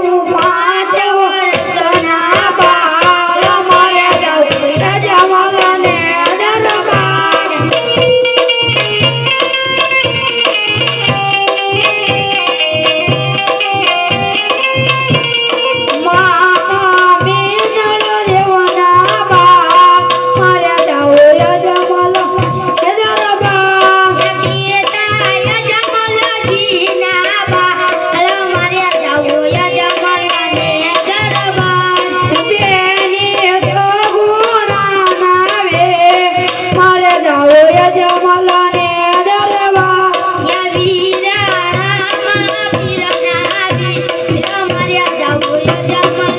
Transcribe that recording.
Quero যাও মারিয়া যাও যাও।